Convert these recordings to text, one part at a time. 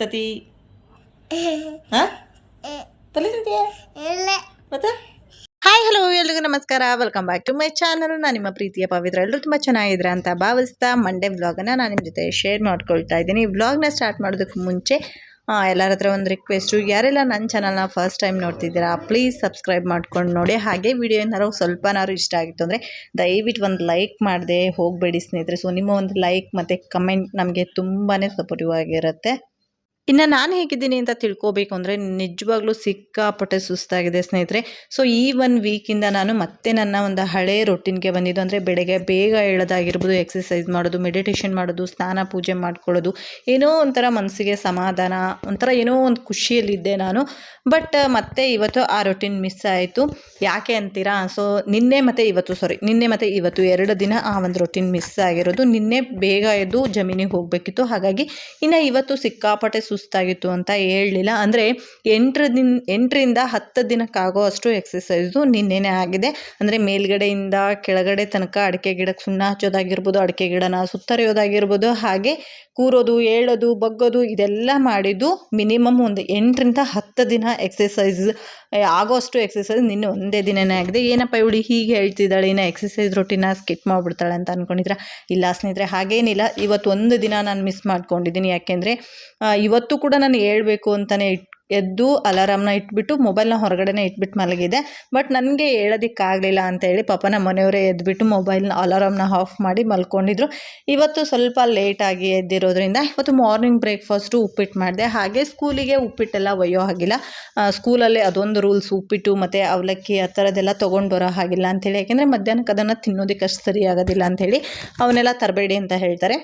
ತಿಂತತಿ? ತಿಂತೀಯ? ಮತ್ತೆ? Hi hello ಎಲ್ರಿಗೂ ನಮಸ್ಕಾರ. Welcome back to my channel ನಾನು ನಿಮ್ಮ ಪ್ರೀತಿಯ ಪವಿತ್ರ. ಎಲ್ಲರೂ ತುಂಬ ಚೆನ್ನಾಗಿದ್ರೆ ಅಂತ ಭಾವಿಸ್ತಾ ಮಂಡೇ ವ್ಲಾಗನ್ನು ನಾನು ನಿಮ್ಮ ಜೊತೆ ಶೇರ್ ಮಾಡ್ಕೊಳ್ತಾ ಇದ್ದೀನಿ. ಈ ವ್ಲಾಗ್ನ ಸ್ಟಾರ್ಟ್ ಮಾಡೋದಕ್ಕೆ ಮುಂಚೆ ಎಲ್ಲರ ಹತ್ರ ಒಂದು ರಿಕ್ವೆಸ್ಟು ಯಾರೆಲ್ಲ ನನ್ನ ಚಾನಲ್ನ ಫಸ್ಟ್ ಟೈಮ್ ನೋಡ್ತಿದ್ದೀರಾ ಪ್ಲೀಸ್ ಸಬ್ಸ್ಕ್ರೈಬ್ ಮಾಡ್ಕೊಂಡು ನೋಡಿ. ಹಾಗೆ ವಿಡಿಯೋ ಏನಾದ್ರು ಸ್ವಲ್ಪನಾದ್ರು ಇಷ್ಟ ಆಗಿತ್ತು ಅಂದರೆ ದಯವಿಟ್ಟು ಒಂದು ಲೈಕ್ ಮಾಡದೆ. ಹೋಗಬೇಡಿ ಸ್ನೇಹಿತರೆ. ಸೊ ನಿಮ್ಮ ಒಂದು ಲೈಕ್ ಮತ್ತು ಕಮೆಂಟ್ ನಮಗೆ ತುಂಬಾ ಸಪೋರ್ಟಿವ್ ಆಗಿರುತ್ತೆ. ಇನ್ನು ನಾನು ಹೇಗಿದ್ದೀನಿ ಅಂತ ತಿಳ್ಕೊಬೇಕು ಅಂದರೆ ನಿಜವಾಗ್ಲೂ ಸಿಕ್ಕಾಪಟ್ಟೆ ಸುಸ್ತಾಗಿದೆ ಸ್ನೇಹಿತರೆ. ಸೊ ಈ ಒನ್ ವೀಕಿಂದ ನಾನು ಮತ್ತೆ ನನ್ನ ಒಂದು ಹಳೆ ರೊಟೀನ್ಗೆ ಬಂದಿದ್ದು ಅಂದರೆ ಬೆಳಗ್ಗೆ ಬೇಗ ಹೇಳೋದಾಗಿರ್ಬೋದು ಎಕ್ಸಸೈಸ್ ಮಾಡೋದು ಮೆಡಿಟೇಷನ್ ಮಾಡೋದು, ಸ್ನಾನ, ಪೂಜೆ ಮಾಡ್ಕೊಳ್ಳೋದು. ಏನೋ ಒಂಥರ ಮನಸ್ಸಿಗೆ ಸಮಾಧಾನ, ಒಂಥರ ಏನೋ ಒಂದು ಖುಷಿಯಲ್ಲಿದ್ದೆ ನಾನು. ಬಟ್ ಮತ್ತೆ ಇವತ್ತು ಆ ರೊಟೀನ್ ಮಿಸ್ ಆಯಿತು. ಯಾಕೆ ಅಂತೀರಾ? ಸೊ ನಿನ್ನೆ ಮತ್ತೆ ಇವತ್ತು ಸಾರಿ ನಿನ್ನೆ ಮತ್ತೆ ಇವತ್ತು ಎರಡು ದಿನ ಆ ಒಂದು ರೊಟೀನ್ ಮಿಸ್ ಆಗಿರೋದು. ನಿನ್ನೆ ಬೇಗ ಎದ್ದು ಜಮೀನಿಗೆ ಹೋಗಬೇಕಿತ್ತು. ಹಾಗಾಗಿ ಇನ್ನು ಇವತ್ತು ಸಿಕ್ಕಾಪಟ್ಟೆ ಸುಸ್ತಾಗಿತ್ತು ಅಂತ ಹೇಳಲಿಲ್ಲ. ಅಂದರೆ ಎಂಟರ ದಿನ, ಎಂಟರಿಂದ ಹತ್ತು ದಿನಕ್ಕಾಗೋ ಅಷ್ಟು ಎಕ್ಸಸೈಸು ನಿನ್ನೆನೇ ಆಗಿದೆ. ಅಂದರೆ ಮೇಲ್ಗಡೆಯಿಂದ ಕೆಳಗಡೆ ತನಕ ಅಡಿಕೆ ಗಿಡಕ್ಕೆ ಸುಣ್ಣ ಹಚ್ಚೋದಾಗಿರ್ಬೋದು, ಅಡಿಕೆ ಗಿಡನ ಸುತ್ತರಿಯೋದಾಗಿರ್ಬೋದು, ಹಾಗೆ ಕೂರೋದು, ಏಳೋದು, ಬಗ್ಗೋದು ಇದೆಲ್ಲ ಮಾಡಿದ್ದು ಮಿನಿಮಮ್ ಒಂದು ಎಂಟರಿಂದ ಹತ್ತು ದಿನ ಎಕ್ಸಸೈಸ್ ಆಗೋಷ್ಟು ಎಕ್ಸಸೈಸ್ ನಿನ್ನೆ ಒಂದೇ ದಿನನೇ ಆಗಿದೆ. ಏನಪ್ಪ ಇವಳು ಹೀಗೆ ಹೇಳ್ತಿದ್ದಾಳೆ, ಇನ್ನು ಎಕ್ಸಸೈಸ್ ರೊಟೀನ ಸ್ಕಿಪ್ ಮಾಡಿಬಿಡ್ತಾಳೆ ಅಂತ ಅಂದ್ಕೊಂಡಿದ್ರೆ ಇಲ್ಲ ಸ್ನೇಹಿತರೆ, ಹಾಗೇನಿಲ್ಲ. ಇವತ್ತು ಒಂದು ದಿನ ನಾನು ಮಿಸ್ ಮಾಡ್ಕೊಂಡಿದ್ದೀನಿ. ಯಾಕೆಂದರೆ ಇವತ್ತು ಕೂಡ ನಾನು ಹೇಳ್ಬೇಕು ಅಂತಲೇ ಇಟ್, ಎದ್ದು ಅಲಾರಾಮ್ನ ಇಟ್ಬಿಟ್ಟು ಮೊಬೈಲ್ನ ಹೊರಗಡೆನೇ ಇಟ್ಬಿಟ್ಟು ಮಲಗಿದೆ. ಬಟ್ ನನಗೆ ಹೇಳೋದಕ್ಕಾಗಲಿಲ್ಲ ಅಂತೇಳಿ ಪಾಪ ನಮ್ಮ ಮನೆಯವರೇ ಎದ್ಬಿಟ್ಟು ಮೊಬೈಲ್ನ ಅಲಾರಾಮ್ನ ಆಫ್ ಮಾಡಿ ಮಲ್ಕೊಂಡಿದ್ರು. ಇವತ್ತು ಸ್ವಲ್ಪ ಲೇಟಾಗಿ ಎದ್ದಿರೋದ್ರಿಂದ ಇವತ್ತು ಮಾರ್ನಿಂಗ್ ಬ್ರೇಕ್ಫಾಸ್ಟು ಉಪ್ಪಿಟ್ಟು ಮಾಡಿದೆ. ಹಾಗೆ ಸ್ಕೂಲಿಗೆ ಉಪ್ಪಿಟ್ಟೆಲ್ಲ ಒಯ್ಯೋ ಹಾಗಿಲ್ಲ. ಸ್ಕೂಲಲ್ಲಿ ಅದೊಂದು ರೂಲ್ಸ್ ಉಪ್ಪಿಟ್ಟು ಮತ್ತು ಅವಲಕ್ಕಿ ಆ ಥರದ್ದೆಲ್ಲ ತೊಗೊಂಡು ಬರೋ ಹಾಗಿಲ್ಲ ಅಂಥೇಳಿ ಯಾಕೆಂದರೆ ಮಧ್ಯಾಹ್ನಕ್ಕೆ ಅದನ್ನು ತಿನ್ನೋದಕ್ಕೆ ಅಷ್ಟು ಸರಿಯಾಗೋದಿಲ್ಲ ಅಂಥೇಳಿ ಅವನ್ನೆಲ್ಲ ತರಬೇಡಿ ಅಂತ ಹೇಳ್ತಾರೆ.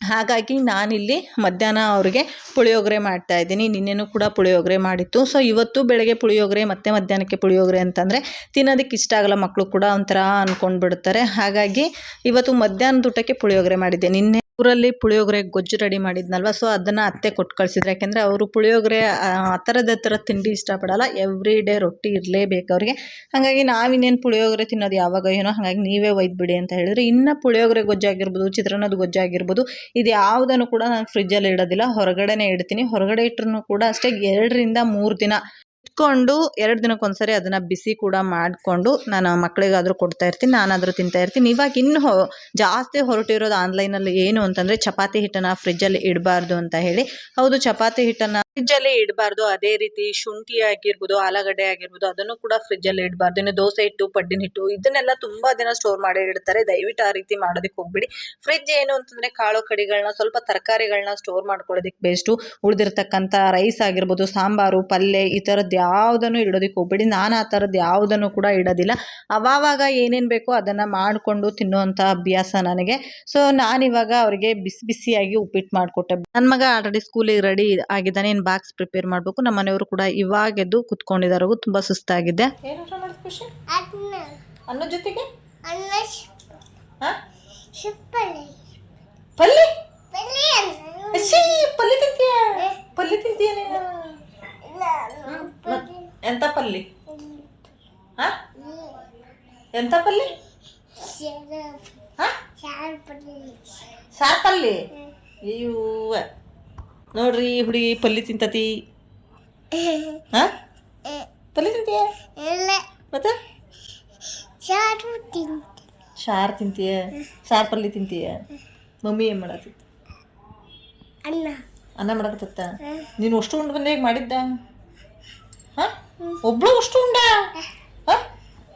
ಹಾಗಾಗಿ ನಾನಿಲ್ಲಿ ಮಧ್ಯಾಹ್ನ ಅವ್ರಿಗೆ ಪುಳಿಯೋಗರೆ ಮಾಡ್ತಾ ಇದ್ದೀನಿ. ನಿನ್ನೆನೂ ಕೂಡ ಪುಳಿಯೋಗರೆ ಮಾಡಿತ್ತು. ಸೊ ಇವತ್ತು ಬೆಳಗ್ಗೆ ಪುಳಿಯೋಗರೆ, ಮತ್ತು ಮಧ್ಯಾಹ್ನಕ್ಕೆ ಪುಳಿಯೋಗರೆ ಅಂತಂದರೆ ತಿನ್ನೋದಕ್ಕೆ ಇಷ್ಟ ಆಗಲ್ಲ ಮಕ್ಕಳು ಕೂಡ ಒಂಥರ ಅಂದ್ಕೊಂಡು ಬಿಡ್ತಾರೆ ಹಾಗಾಗಿ ಇವತ್ತು ಮಧ್ಯಾಹ್ನದ ಊಟಕ್ಕೆ ಪುಳಿಯೋಗರೆ ಮಾಡಿದ್ದೆ. ನಿನ್ನೆ ಊರಲ್ಲಿ ಪುಳಿಯೋಗರೆ ಗೊಜ್ಜು ರೆಡಿ ಮಾಡಿದ್ನಲ್ವ? ಸೊ ಅದನ್ನು ಅತ್ತೆ ಕೊಟ್ಟು ಕಳಿಸಿದ್ರು. ಯಾಕೆಂದರೆ ಅವರು ಪುಳಿಯೋಗರೆ, ಆ ಥರದ ಥರ ತಿಂಡಿ ಇಷ್ಟಪಡಲ್ಲ. ಎವ್ರಿ ಡೇ ರೊಟ್ಟಿ ಇರಲೇಬೇಕು ಅವ್ರಿಗೆ. ಹಾಗಾಗಿ ನಾವಿನ್ನೇನು ಪುಳಿಯೋಗರೆ ತಿನ್ನೋದು ಯಾವಾಗ ಏನೋ, ಹಾಗಾಗಿ ನೀವೇ ಒಯ್ದುಬಿಡಿ ಅಂತ ಹೇಳಿದ್ರೆ. ಇನ್ನು ಪುಳಿಯೋಗರೆ ಗೊಜ್ಜಾಗಿರ್ಬೋದು ಚಿತ್ರಾನ್ನದ ಗೊಜ್ಜಾಗಿರ್ಬೋದು ಇದು ಯಾವುದನ್ನು ಕೂಡ ನಾನು ಫ್ರಿಜ್ಜಲ್ಲಿ ಇಡೋದಿಲ್ಲ. ಹೊರಗಡೆನೇ ಇಡ್ತೀನಿ. ಹೊರಗಡೆ ಇಟ್ಟರೂ ಕೂಡ ಅಷ್ಟೇ ಎರಡರಿಂದ ಮೂರು ದಿನ. ಇಟ್ಕೊಂಡು ಎರಡು ದಿನಕ್ಕೊಂದ್ಸರಿ ಅದನ್ನು ಬಿಸಿ ಕೂಡ ಮಾಡಿಕೊಂಡು ನಾನು ಮಕ್ಕಳಿಗಾದರೂ ಕೊಡ್ತಾ ಇರ್ತೀನಿ, ನಾನಾದರೂ ತಿಂತಾ ಇರ್ತೀನಿ. ಇವಾಗ ಇನ್ನು ಜಾಸ್ತಿ ಹೊರಟಿರೋದು ಆನ್ಲೈನಲ್ಲಿ ಏನು ಅಂತಂದರೆ ಚಪಾತಿ ಹಿಟ್ಟನ್ನು ಫ್ರಿಜ್ಜಲ್ಲಿ ಇಡಬಾರ್ದು ಅಂತ ಹೇಳಿ. ಹೌದು, ಚಪಾತಿ ಹಿಟ್ಟನ್ನು ಫ್ರಿಜ್ಜಲ್ಲಿ ಇಡಬಾರ್ದು. ಅದೇ ರೀತಿ ಶುಂಠಿ ಆಗಿರ್ಬೋದು, ಆಲೂಗಡ್ಡೆ ಆಗಿರ್ಬೋದು, ಅದನ್ನು ಕೂಡ ಫ್ರಿಡ್ಜ್ ಫ್ರಿಜ್ಜಲ್ಲಿ ಇಡಬಾರ್ದು. ಇನ್ನು ದೋಸೆ ಹಿಟ್ಟು, ಪಡ್ಡಿನ ಹಿಟ್ಟು ಇದನ್ನೆಲ್ಲ ತುಂಬಾ ದಿನ ಸ್ಟೋರ್ ಮಾಡಿ ಇಡ್ತಾರೆ. ದಯವಿಟ್ಟು ಆ ರೀತಿ ಮಾಡೋದಕ್ಕೆ ಹೋಗ್ಬಿಡಿ. ಫ್ರಿಡ್ಜ್ ಏನು ಅಂತಂದ್ರೆ ಕಾಳು ಕಡಿಗಳನ್ನ, ಸ್ವಲ್ಪ ತರಕಾರಿಗಳನ್ನ ಸ್ಟೋರ್ ಮಾಡ್ಕೊಳ್ಳೋದಕ್ಕೆ ಬೆಸ್ಟು ಉಳಿದಿರ್ತಕ್ಕಂಥ ರೈಸ್ ಆಗಿರ್ಬೋದು, ಸಾಂಬಾರು ಪಲ್ಯ ಈ ಥರದ್ದು ಯಾವುದನ್ನು ಇಡೋದಕ್ಕೆ ಹೋಗ್ಬೇಡಿ. ನಾನು ಆ ಥರದ್ದು ಯಾವುದನ್ನು ಕೂಡ ಇಡೋದಿಲ್ಲ. ಅವಾವಾಗ ಏನೇನು ಬೇಕೋ ಅದನ್ನು ಮಾಡಿಕೊಂಡು ತಿನ್ನುವಂಥ ಅಭ್ಯಾಸ ನನಗೆ. ಸೊ ನಾನಿವಾಗ ಅವರಿಗೆ ಬಿಸಿ ಬಿಸಿಯಾಗಿ ಉಪ್ಪಿಟ್ಟು ಮಾಡಿಕೊಟ್ಟೆ. ನನ್ನ ಮಗ ಆಲ್ರೆಡಿ ಸ್ಕೂಲಿಗೆ ರೆಡಿ ಆಗಿದ್ದಾನೆ. ಇನ್ನು ಬಾಕ್ಸ್ ಪ್ರಿಪೇರ್ ಮಾಡಬೇಕು. ನಮ್ಮ ಮನೆಯವರು ಕೂಡ ಇವಾಗೆದ್ದು ಕುತ್ಕೊಂಡಿದ್ದಾರೆ. ತುಂಬಾ ತುಂಬ ಸುಸ್ತಾಗಿದೆ. ಅನ್ನ. ಜೊತೆಗೆ? ಅಶ್ಶೀ, ಪಲ್ಯ ತಿಂತೀಯ? ಪಲ್ಯ ತಿಂತೀಯ ನೀನು? ಎಂತ ಪಲ್ಲಿ? ಹಾ? ಎಂತ ಪಲ್ಯ ಹಾ? ಸಾರ್ ಪಲ್ಲಿ ಅಯ್ಯವ್ವ ನೋಡ್ರಿ ಈ ಹುಡುಗಿ ಪಲ್ಲಿ ತಿಂತತಿ. ಹಾ? ಪಲ್ಯ ತಿಂತೀಯ? ಮತ್ತೆ? ತಿಂತ. ಸಾರು ತಿಂತೀಯ? ಸಾರ್ ಪಲ್ಲಿ ತಿಂತೀಯ? ಮಮ್ಮಿ ಏನು ಮಾಡತ್ತಿ ಅನ್ನ. ಅನ್ನ ಮಾಡಕತ್ತ ನೀನು ಅಷ್ಟು ಉಂಡು ಬಂದ ಹೇಗೆ ಮಾಡಿದ್ದ? ಹಾಂ? ಒಬ್ಳು ಅಷ್ಟು ಉಂಡ? ಹಾಂ?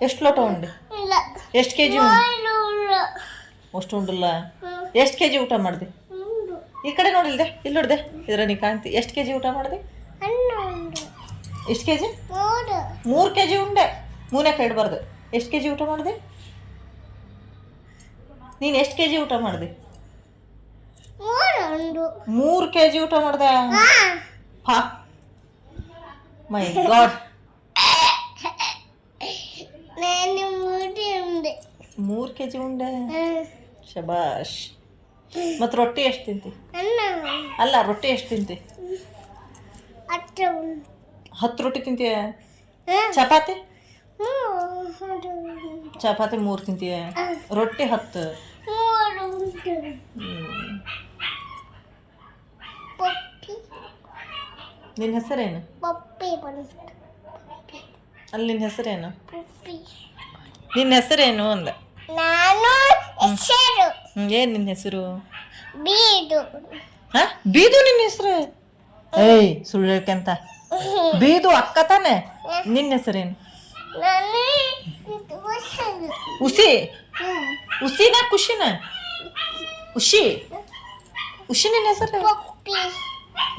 ಎಷ್ಟು ಲೋಟ ಉಂಡು? ಎಷ್ಟು ಕೆ ಜಿ ಉಂಡು ಅಷ್ಟು ಉಂಡಲ್ಲ? ಎಷ್ಟು ಕೆ ಜಿ ಊಟ ಮಾಡಿದೆ? ಈ ಕಡೆ ನೋಡಿಲ್ದೆ ಇಲ್ಲಿ ನೋಡಿದೆ. ಇದರ ನೀ ಕಾಣ್ತಿ. ಎಷ್ಟು ಕೆ ಜಿ ಊಟ ಮಾಡಿದೆ? ಎಷ್ಟು ಕೆ ಜಿ ಮೂರು ಕೆ ಜಿ ಉಂಡೆ ಮೂರಕ್ಕೆ ಇಡಬಾರ್ದು ಎಷ್ಟು ಕೆ ಜಿ ಊಟ ಮಾಡಿದೆ? ನೀನು ಎಷ್ಟು ಕೆ ಜಿ ಊಟ ಮಾಡಿದೆ? ಮೂರು ಕೆ ಜಿ ಊಟ ಮಾಡಿದೆ. ಹಾ. ಮೈ ಗಾಡ್ ಮೂರು ಕೆ ಜಿ ಉಂಡೆ. ಶಬಾಷ್. ಮತ್ತು ರೊಟ್ಟಿ ಎಷ್ಟು ತಿಂತಿ? ಅಲ್ಲ ರೊಟ್ಟಿ ಎಷ್ಟು ತಿಂತಿ? ಹತ್ತು ರೊಟ್ಟಿ ತಿಂತೀಯ. ಚಪಾತಿ? ಚಪಾತಿ ಮೂರು ತಿಂತೀಯ? ರೊಟ್ಟಿ ಹತ್ತು. ನಿನ್ನ ಹೆಸರೇನು? ಅಲ್ಲಿ ನಿನ್ನ ಹೆಸರೇನು? ನಿನ್ನ ಹೆಸರೇನು ಅಂದ? ನಾನು ಹೆಸರು. ಏನು ನಿನ್ನ ಹೆಸರು? ಬೀಡು ಹಾಂ? ಬೀದು ನಿನ್ನ ಹೆಸರು? ಏಯ್ ಸುಳ್ಳು ಹೇಳ್ಕಂತ. ಬೀದು ಅಕ್ಕ ತಾನೆ? ನಿನ್ನ ಹೆಸರೇನು? ಉಸಿ. ನ ಉಸಿನ ಖುಷಿನ? ಉಷಿ? ಉಷಿ ನಿನ್ನ ಹೆಸರು?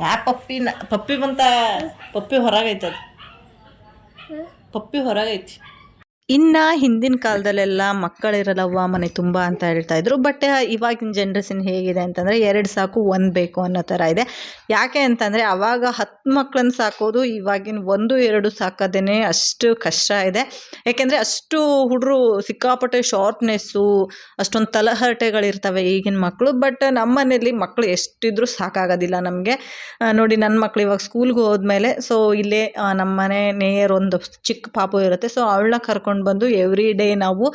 ಯಾ ಪಪ್ಪಿನ ಪಪ್ಪಿ ಬಂತ? ಪಪ್ಪಿ ಹೊರಗೈತದ ಪಪ್ಪಿ ಹೊರಗೈತಿ. ಇನ್ನು ಹಿಂದಿನ ಕಾಲದಲ್ಲೆಲ್ಲ ಮಕ್ಕಳಿರಲ್ಲವ್ವ, ಮನೆ ತುಂಬ ಅಂತ ಹೇಳ್ತಾ ಇದ್ರು. ಬಟ್ ಇವಾಗಿನ ಜನ್ರೇಷನ್ ಹೇಗಿದೆ ಅಂತಂದರೆ ಎರಡು ಸಾಕು ಒಂದು ಬೇಕು ಅನ್ನೋ ಥರ ಇದೆ. ಯಾಕೆ ಅಂತಂದರೆ ಅವಾಗ ಹತ್ತು ಮಕ್ಕಳನ್ನ ಸಾಕೋದು ಇವಾಗಿನ ಒಂದು, ಎರಡು ಸಾಕೋದೇ ಅಷ್ಟು ಕಷ್ಟ ಇದೆ. ಯಾಕೆಂದರೆ ಅಷ್ಟು ಹುಡುಗರು ಸಿಕ್ಕಾಪಟ್ಟೆ ಶಾರ್ಪ್ನೆಸ್ಸು ಅಷ್ಟೊಂದು ತಲಹರಟೆಗಳಿರ್ತವೆ ಈಗಿನ ಮಕ್ಕಳು ಬಟ್ ನಮ್ಮ ಮನೇಲಿ ಮಕ್ಕಳು ಎಷ್ಟಿದ್ರೂ ಸಾಕಾಗೋದಿಲ್ಲ ನಮಗೆ. ನೋಡಿ ನನ್ನ ಮಕ್ಳು ಇವಾಗ ಸ್ಕೂಲ್ಗೆ ಹೋದ್ಮೇಲೆ ಸೊ ಇಲ್ಲೇ ನಮ್ಮ ಮನೆ ನೇಯರ್ ಒಂದು ಚಿಕ್ಕ ಪಾಪು ಇರುತ್ತೆ. ಸೊ ಅವಳನ್ನ ಕರ್ಕೊಂಡು ಬಂದು ಎವ್ರಿ ಡೇ ನಾವು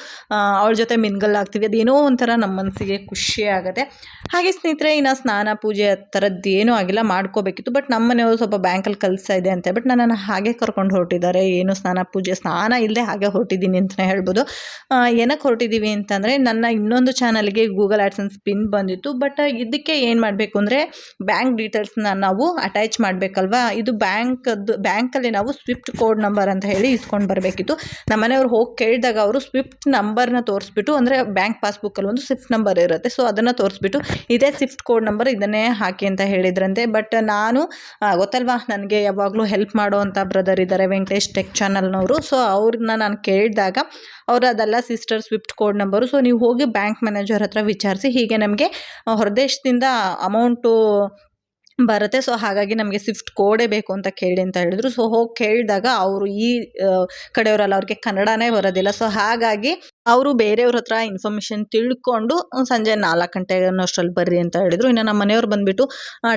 ಅವಳ ಜೊತೆ ಮಿನ್ಗಲ್ ಆಗ್ತೀವಿ. ಅದೇನೋ ಒಂಥರ ನಮ್ಮ ಮನಸ್ಸಿಗೆ ಖುಷಿ ಆಗುತ್ತೆ. ಹಾಗೆ ಸ್ನೇಹಿತರೆ, ಇನ್ನು ಸ್ನಾನ ಪೂಜೆ ಆ ಥರದ್ದು ಆಗಿಲ್ಲ, ಮಾಡ್ಕೋಬೇಕಿತ್ತು. ಬಟ್ ನಮ್ಮ ಮನೆಯವರು ಸ್ವಲ್ಪ ಬ್ಯಾಂಕಲ್ಲಿ ಕೆಲಸ ಇದೆ ಅಂತ. ಬಟ್ ನನ್ನನ್ನು ಹಾಗೆ ಕರ್ಕೊಂಡು ಹೊರಟಿದ್ದಾರೆ. ಏನು ಸ್ನಾನ ಪೂಜೆ, ಸ್ನಾನ ಇಲ್ಲದೆ ಹಾಗೆ ಹೊರಟಿದ್ದೀನಿ ಅಂತಲೇ ಹೇಳ್ಬೋದು. ಏನಕ್ಕೆ ಹೊರಟಿದ್ದೀವಿ ಅಂತಂದರೆ, ನನ್ನ ಇನ್ನೊಂದು ಚಾನಲ್ಗೆ ಗೂಗಲ್ ಆ್ಯಡ್ಸನ್ಸ್ ಪಿನ್ ಬಂದಿತ್ತು. ಬಟ್ ಇದಕ್ಕೆ ಏನು ಮಾಡಬೇಕು ಅಂದರೆ ಬ್ಯಾಂಕ್ ಡೀಟೇಲ್ಸ್ನ ನಾವು ಅಟ್ಯಾಚ್ ಮಾಡಬೇಕಲ್ವಾ? ಇದು ಬ್ಯಾಂಕದ್ದು ಬ್ಯಾಂಕಲ್ಲಿ ನಾವು ಸ್ವಿಫ್ಟ್ ಕೋಡ್ ನಂಬರ್ ಅಂತ ಹೇಳಿ ಇಸ್ಕೊಂಡು ಬರಬೇಕಿತ್ತು. ನಮ್ಮ ಮನೆಯವ್ರು ಹೋಗಿ ಕೇಳಿದಾಗ ಅವರು ಸ್ವಿಫ್ಟ್ ನಂಬರ್ನ ತೋರಿಸ್ಬಿಟ್ಟು, ಅಂದರೆ ಬ್ಯಾಂಕ್ ಪಾಸ್ಬುಕ್ಕಲ್ಲಿ ಒಂದು ಸ್ವಿಫ್ಟ್ ನಂಬರ್ ಇರುತ್ತೆ. ಸೊ ಅದನ್ನು ತೋರಿಸ್ಬಿಟ್ಟು ಇದೇ ಸ್ವಿಫ್ಟ್ ಕೋಡ್ ನಂಬರ್ ಇದನ್ನೇ ಹಾಕಿ ಅಂತ ಹೇಳಿದ್ರಂತೆ. ಬಟ್ ನಾನು ಗೊತ್ತಲ್ವಾ? ನನಗೆ ಯಾವಾಗಲೂ ಹೆಲ್ಪ್ ಮಾಡುವಂಥ ಬ್ರದರ್ ಇದ್ದಾರೆ ವೆಂಕಟೇಶ್ ಟೆಕ್ ಚಾನಲ್ನವರು ಸೊ ಅವ್ರನ್ನ ನಾನು ಕೇಳಿದಾಗ ಅವರು ಅದೆಲ್ಲ sister swift code number so ನೀವು ಹೋಗಿ ಬ್ಯಾಂಕ್ ಮ್ಯಾನೇಜರ್ ಹತ್ರ ವಿಚಾರಿಸಿ, ಹೀಗೆ ನಮಗೆ ಹೊರದೇಶದಿಂದ ಅಮೌಂಟು ಬರುತ್ತೆ. ಸೊ ಹಾಗಾಗಿ ನಮಗೆ ಸ್ವಿಫ್ಟ್ ಕೋಡೇ ಬೇಕು ಅಂತ ಕೇಳಿ ಅಂತ ಹೇಳಿದ್ರು. ಸೊ ಹೋಗಿ ಕೇಳಿದಾಗ ಅವರು ಈ ಕಡೆಯವರಲ್ಲ ಅವ್ರಿಗೆ ಕನ್ನಡನೇ ಬರೋದಿಲ್ಲ. ಸೊ ಹಾಗಾಗಿ ಅವರು ಬೇರೆಯವ್ರ ಹತ್ರ ಇನ್ಫಾರ್ಮೇಷನ್ ತಿಳ್ಕೊಂಡು ಸಂಜೆ ನಾಲ್ಕು ಗಂಟೆ ಅನ್ನೋಷ್ಟರಲ್ಲಿ ಬರ್ರಿ ಅಂತ ಹೇಳಿದರು. ಇನ್ನು ನಮ್ಮ ಮನೆಯವ್ರು ಬಂದುಬಿಟ್ಟು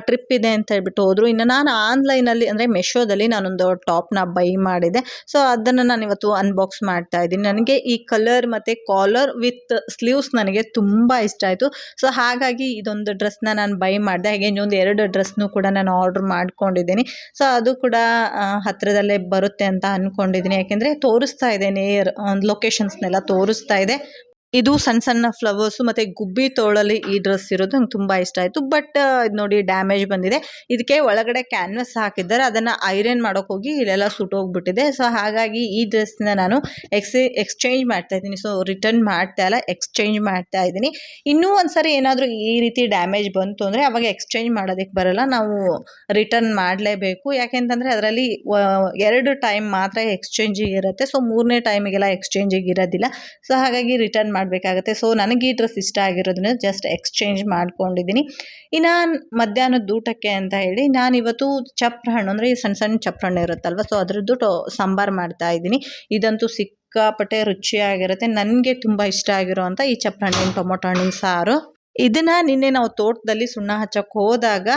ಟ್ರಿಪ್ ಇದೆ ಅಂತ ಹೇಳ್ಬಿಟ್ಟು ಹೋದರು. ಇನ್ನು ನಾನು ಆನ್ಲೈನಲ್ಲಿ ಅಂದರೆ ಮೆಶೋದಲ್ಲಿ ನಾನೊಂದು ಟಾಪ್ನ ಬೈ ಮಾಡಿದೆ. ಸೊ ಅದನ್ನು ನಾನು ಇವತ್ತು ಅನ್ಬಾಕ್ಸ್ ಮಾಡ್ತಾ ಇದ್ದೀನಿ. ನನಗೆ ಈ ಕಲರ್ ಮತ್ತು ಕಾಲರ್ ವಿತ್ ಸ್ಲೀವ್ಸ್ ನನಗೆ ತುಂಬ ಇಷ್ಟ ಆಯಿತು. ಸೊ ಹಾಗಾಗಿ ಇದೊಂದು ಡ್ರೆಸ್ನ ನಾನು ಬೈ ಮಾಡಿದೆ. ಹಾಗೆ ಇನ್ನೊಂದು ಎರಡು ಡ್ರೆಸ್ನೂ ಕೂಡ ನಾನು ಆರ್ಡ್ರ್ ಮಾಡ್ಕೊಂಡಿದ್ದೀನಿ. ಸೊ ಅದು ಕೂಡ ಹತ್ತಿರದಲ್ಲೇ ಬರುತ್ತೆ ಅಂತ ಅಂದ್ಕೊಂಡಿದ್ದೀನಿ ಯಾಕೆಂದರೆ ತೋರಿಸ್ತಾ ಇದೆ ನೇರ್ ಲೊಕೇಶನ್ಸ್ನೆಲ್ಲ ತೋರಿಸ್ತಾ ಇದೆ. ಇದು ಸಣ್ಣ ಸಣ್ಣ ಫ್ಲವರ್ಸು ಮತ್ತು ಗುಬ್ಬಿ ತೋಳಲ್ಲಿ ಈ ಡ್ರೆಸ್ ಇರೋದು ನಂಗೆ ತುಂಬ ಇಷ್ಟ ಆಯಿತು. ಬಟ್ ಇದು ನೋಡಿ ಡ್ಯಾಮೇಜ್ ಬಂದಿದೆ. ಇದಕ್ಕೆ ಒಳಗಡೆ ಕ್ಯಾನ್ವಸ್ ಹಾಕಿದ್ದಾರೆ. ಅದನ್ನು ಐರನ್ ಮಾಡೋಕೆ ಹೋಗಿ ಇಲ್ಲೆಲ್ಲ ಸುಟ್ಟೋಗ್ಬಿಟ್ಟಿದೆ ಸೊ ಹಾಗಾಗಿ ಈ ಡ್ರೆಸ್ನ ನಾನು ಎಕ್ಸ್ ಎಕ್ಸ್ಚೇಂಜ್ ಮಾಡ್ತಾ ಇದ್ದೀನಿ. ಸೊ ರಿಟರ್ನ್ ಮಾಡ್ತಾ ಇಲ್ಲ ಎಕ್ಸ್ಚೇಂಜ್ ಮಾಡ್ತಾ ಇದ್ದೀನಿ. ಇನ್ನೂ ಒಂದ್ಸರಿ ಏನಾದರೂ ಈ ರೀತಿ ಡ್ಯಾಮೇಜ್ ಬಂತು ಅಂದರೆ ಅವಾಗ ಎಕ್ಸ್ಚೇಂಜ್ ಮಾಡೋದಕ್ಕೆ ಬರಲ್ಲ. ನಾವು ರಿಟರ್ನ್ ಮಾಡಲೇಬೇಕು. ಯಾಕೆಂತಂದರೆ ಅದರಲ್ಲಿ ಎರಡು ಟೈಮ್ ಮಾತ್ರ ಎಕ್ಸ್ಚೇಂಜಿಗೆ ಇರುತ್ತೆ. ಸೊ ಮೂರನೇ ಟೈಮಿಗೆಲ್ಲ ಎಕ್ಸ್ಚೇಂಜಿಗೆ ಇರೋದಿಲ್ಲ. ಸೊ ಹಾಗಾಗಿ ರಿಟರ್ನ್ ಮಾಡಬೇಕಾಗತ್ತೆ. ಸೊ ನನಗೆ ಈ ಡ್ರೆಸ್ ಇಷ್ಟ ಆಗಿರೋದನ್ನ ಜಸ್ಟ್ ಎಕ್ಸ್ಚೇಂಜ್ ಮಾಡ್ಕೊಂಡಿದ್ದೀನಿ. ಇನ್ನು ಮಧ್ಯಾಹ್ನದ ಊಟಕ್ಕೆ ಅಂತ ಹೇಳಿ ನಾನು ಇವತ್ತು ಚಪ್ರ ಹಣ್ಣು ಅಂದರೆ ಈ ಸಣ್ಣ ಸಣ್ಣ ಚಪ್ರ ಹಣ್ಣು ಇರುತ್ತಲ್ವ ಸೊ ಅದರದ್ದು ಟೋ ಸಾಂಬಾರು ಮಾಡ್ತಾ ಇದ್ದೀನಿ. ಇದಂತೂ ಸಿಕ್ಕಾಪಟ್ಟೆ ರುಚಿಯಾಗಿರುತ್ತೆ. ನನಗೆ ತುಂಬ ಇಷ್ಟ ಆಗಿರೋವಂಥ ಈ ಚಪ್ರ ಹಣ್ಣಿನ ಟೊಮೊಟೊ ಹಣ್ಣಿನ ಸಾರು. ಇದನ್ನು ನಿನ್ನೆ ನಾವು ತೋಟದಲ್ಲಿ ಸುಣ್ಣ ಹಚ್ಚಕ್ಕೆ ಹೋದಾಗ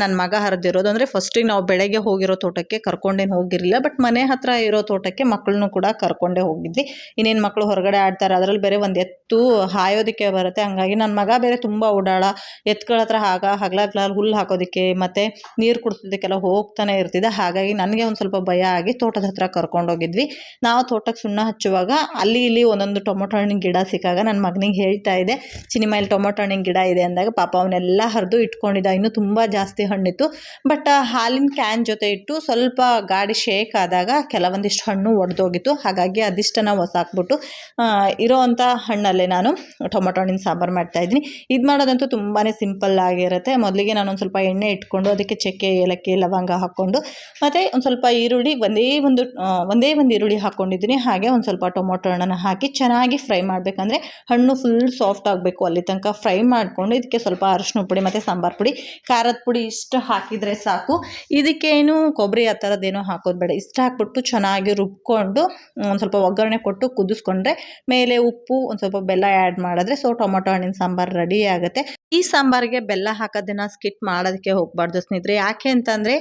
ನನ್ನ ಮಗ ಹರಿದಿರೋದು ಅಂದರೆ ಫಸ್ಟಿಗೆ ನಾವು ಬೆಳಗ್ಗೆ ಹೋಗಿರೋ ತೋಟಕ್ಕೆ ಕರ್ಕೊಂಡೇನು ಹೋಗಿರಲಿಲ್ಲ ಬಟ್ ಮನೆ ಹತ್ರ ಇರೋ ತೋಟಕ್ಕೆ ಮಕ್ಕಳನ್ನು ಕೂಡ ಕರ್ಕೊಂಡೇ ಹೋಗಿದ್ವಿ. ಇನ್ನೇನು ಮಕ್ಕಳು ಹೊರಗಡೆ ಆಡ್ತಾರೆ, ಅದರಲ್ಲಿ ಬೇರೆ ಒಂದು ಎತ್ತು ಹಾಯೋದಕ್ಕೆ ಬರುತ್ತೆ. ಹಾಗಾಗಿ ನನ್ನ ಮಗ ಬೇರೆ ತುಂಬ ಓಡಾಡ ಎತ್ತುಗಳ ಹತ್ರ ಆಗ ಹಗಲಾಗ್ಲ ಹುಲ್ಲು ಹಾಕೋದಕ್ಕೆ ಮತ್ತು ನೀರು ಕುಡಿಸೋದಕ್ಕೆಲ್ಲ ಹೋಗ್ತಾನೆ ಇರ್ತಿದ್ದೆ. ಹಾಗಾಗಿ ನನಗೆ ಒಂದು ಸ್ವಲ್ಪ ಭಯ ಆಗಿ ತೋಟದ ಹತ್ರ ಕರ್ಕೊಂಡೋಗಿದ್ವಿ. ನಾವು ತೋಟಕ್ಕೆ ಸುಣ್ಣ ಹಚ್ಚುವಾಗ ಅಲ್ಲಿ ಇಲ್ಲಿ ಒಂದೊಂದು ಟೊಮೊಟೊ ಹಣ್ಣಿನ ಗಿಡ ಸಿಕ್ಕಾಗ ನನ್ನ ಮಗನಿಗೆ ಹೇಳ್ತಾ ಇದೆ ಸಿನಿಮಾಯಲ್ಲಿ ಟೊಮೊಟೊ ಹಣ್ಣಿನ ಗಿಡ ಇದೆ ಅಂದಾಗ ಪಾಪ ಅವನ್ನೆಲ್ಲ ಹರಿದು ಇಟ್ಕೊಂಡಿದ್ದ. ಇನ್ನೂ ತುಂಬ ಜಾಸ್ತಿ ಹಣ್ಣಿತ್ತು. ಬಟ್ ಹಾಲಿನ ಕ್ಯಾನ್ ಜೊತೆ ಇಟ್ಟು ಸ್ವಲ್ಪ ಗಾಡಿ ಶೇಕ್ ಆದಾಗ ಕೆಲವೊಂದಿಷ್ಟು ಹಣ್ಣು ಒಡೆದೋಗಿತ್ತು. ಹಾಗಾಗಿ ಅದಿಷ್ಟನ್ನು ಹೊಸಾಕ್ಬಿಟ್ಟು ಇರೋ ಅಂಥ ಹಣ್ಣಲ್ಲೇ ನಾನು ಟೊಮೊಟೊ ಹಣ್ಣಿನ ಸಾಂಬಾರು ಮಾಡ್ತಾಯಿದ್ದೀನಿ ಇದು ಮಾಡೋದಂತೂ ತುಂಬಾ ಸಿಂಪಲ್ ಆಗಿರುತ್ತೆ. ಮೊದಲಿಗೆ ನಾನು ಒಂದು ಸ್ವಲ್ಪ ಎಣ್ಣೆ ಇಟ್ಕೊಂಡು ಅದಕ್ಕೆ ಚಕ್ಕೆ, ಏಲಕ್ಕಿ, ಲವಂಗ ಹಾಕ್ಕೊಂಡು, ಮತ್ತು ಒಂದು ಸ್ವಲ್ಪ ಈರುಳ್ಳಿ ಒಂದೇ ಒಂದು ಒಂದೇ ಒಂದು ಈರುಳ್ಳಿ ಹಾಕ್ಕೊಂಡಿದ್ದೀನಿ ಹಾಗೆ ಒಂದು ಸ್ವಲ್ಪ ಟೊಮೊಟೊ ಹಣ್ಣನ್ನು ಹಾಕಿ ಚೆನ್ನಾಗಿ ಫ್ರೈ ಮಾಡಬೇಕಂದ್ರೆ ಹಣ್ಣು ಫುಲ್ ಸಾಫ್ಟ್ ಆಗಬೇಕು. ಅಲ್ಲಿ ತನಕ ಫ್ರೈ ಮಾಡಿಕೊಂಡು ಇದಕ್ಕೆ ಸ್ವಲ್ಪ ಅರಶಿನ ಪುಡಿ ಮತ್ತು ಸಾಂಬಾರು ಪುಡಿ, ಖಾರದ ಪುಡಿ ಇಷ್ಟು ಹಾಕಿದರೆ ಸಾಕು. ಇದಕ್ಕೇನು ಕೊಬ್ಬರಿ ಆ ಥರದ್ದೇನೋ ಹಾಕೋದು ಬೇಡ. ಇಷ್ಟು ಹಾಕ್ಬಿಟ್ಟು ಚೆನ್ನಾಗಿ ರುಬ್ಕೊಂಡು ಒಂದು ಸ್ವಲ್ಪ ಒಗ್ಗರಣೆ ಕೊಟ್ಟು ಕುದಿಸ್ಕೊಂಡ್ರೆ ಮೇಲೆ ಉಪ್ಪು, ಒಂದು ಸ್ವಲ್ಪ ಬೆಲ್ಲ ಆ್ಯಡ್ ಮಾಡಿದ್ರೆ ಸೊ ಟೊಮೊಟೊ ಹಣ್ಣಿನ ಸಾಂಬಾರು ರೆಡಿ ಆಗುತ್ತೆ. ಈ ಸಾಂಬಾರಿಗೆ ಬೆಲ್ಲ ಹಾಕೋದನ್ನ ಸ್ಕಿಟ್ ಮಾಡೋದಕ್ಕೆ ಹೋಗಬಾರ್ದು ಸ್ನೇಹಿತರೆ. ಯಾಕೆ ಅಂತಂದರೆ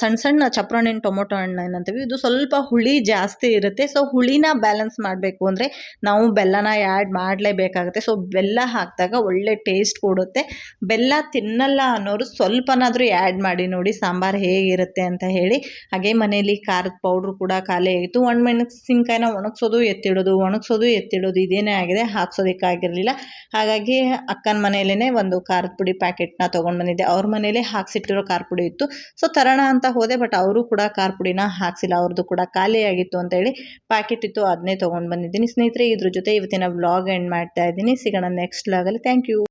ಸಣ್ಣ ಸಣ್ಣ ಚಪ್ರ ಹಣ್ಣು ಟೊಮೊಟೊ ಹಣ್ಣು ಏನಂತೀವಿ, ಇದು ಸ್ವಲ್ಪ ಹುಳಿ ಜಾಸ್ತಿ ಇರುತ್ತೆ. ಸೊ ಹುಳಿನ ಬ್ಯಾಲೆನ್ಸ್ ಮಾಡಬೇಕು ಅಂದರೆ ನಾವು ಬೆಲ್ಲನ ಆ್ಯಡ್ ಮಾಡಲೇಬೇಕಾಗುತ್ತೆ. ಸೊ ಬೆಲ್ಲ ಹಾಕಿದಾಗ ಒಳ್ಳೆ ಟೇಸ್ಟ್ ಕೊಡುತ್ತೆ. ಬೆಲ್ಲ ತಿನ್ನಲ್ಲ ಅನ್ನೋರು ಸ್ವಲ್ಪನಾದರೂ ಆ್ಯಡ್ ಮಾಡಿ ನೋಡಿ ಸಾಂಬಾರು ಹೇಗಿರುತ್ತೆ ಅಂತ ಹೇಳಿ. ಹಾಗೆ ಮನೆಯಲ್ಲಿ ಖಾರದ ಪೌಡ್ರು ಕೂಡ ಖಾಲಿ ಆಗಿತ್ತು. ಒಣಮೆಣಸಿನ್ಕಾಯಿನ ಒಣಗಿಸೋದು, ಎತ್ತಿಡೋದು ಒಣಗಿಸೋದು, ಎತ್ತಿಡೋದು ಇದೇನೇ ಆಗಿದೆ. ಹಾಕ್ಸೋದಕ್ಕಾಗಿರಲಿಲ್ಲ ಹಾಗಾಗಿ ಅಕ್ಕನ ಮನೆಯಲ್ಲೇ ಒಂದು ಖಾರದ ಪುಡಿ ಪ್ಯಾಕೆಟ್ನ ತೊಗೊಂಡು ಬಂದಿದ್ದೆ. ಅವ್ರ ಮನೇಲೆ ಹಾಕ್ಸಿಟ್ಟಿರೋ ಖಾರ ಪುಡಿ ಇತ್ತು. ಸೊ, ತರೋಣ ಅಂತ ಹೋದೆ, ಬಟ್ ಅವರು ಕೂಡ ಖಾರ ಪುಡಿನ ಹಾಕ್ಸಿಲ್ಲ. ಅವ್ರದ್ದು ಕೂಡ ಖಾಲಿಯಾಗಿತ್ತು ಅಂತೇಳಿ ಪ್ಯಾಕೆಟ್ ಇತ್ತು ಅದನ್ನೇ ತೊಗೊಂಡು ಬಂದಿದ್ದೀನಿ. ಸ್ನೇಹಿತರೆ, ಇದ್ರ ಜೊತೆ ಇವತ್ತಿನ ವ್ಲಾಗ್ ಎಂಡ್ ಮಾಡ್ತಾ ಇದ್ದೀನಿ. ಸಿಗೋಣ ನೆಕ್ಸ್ಟ್ ವ್ಲಾಗಲ್ಲಿ. Thank you.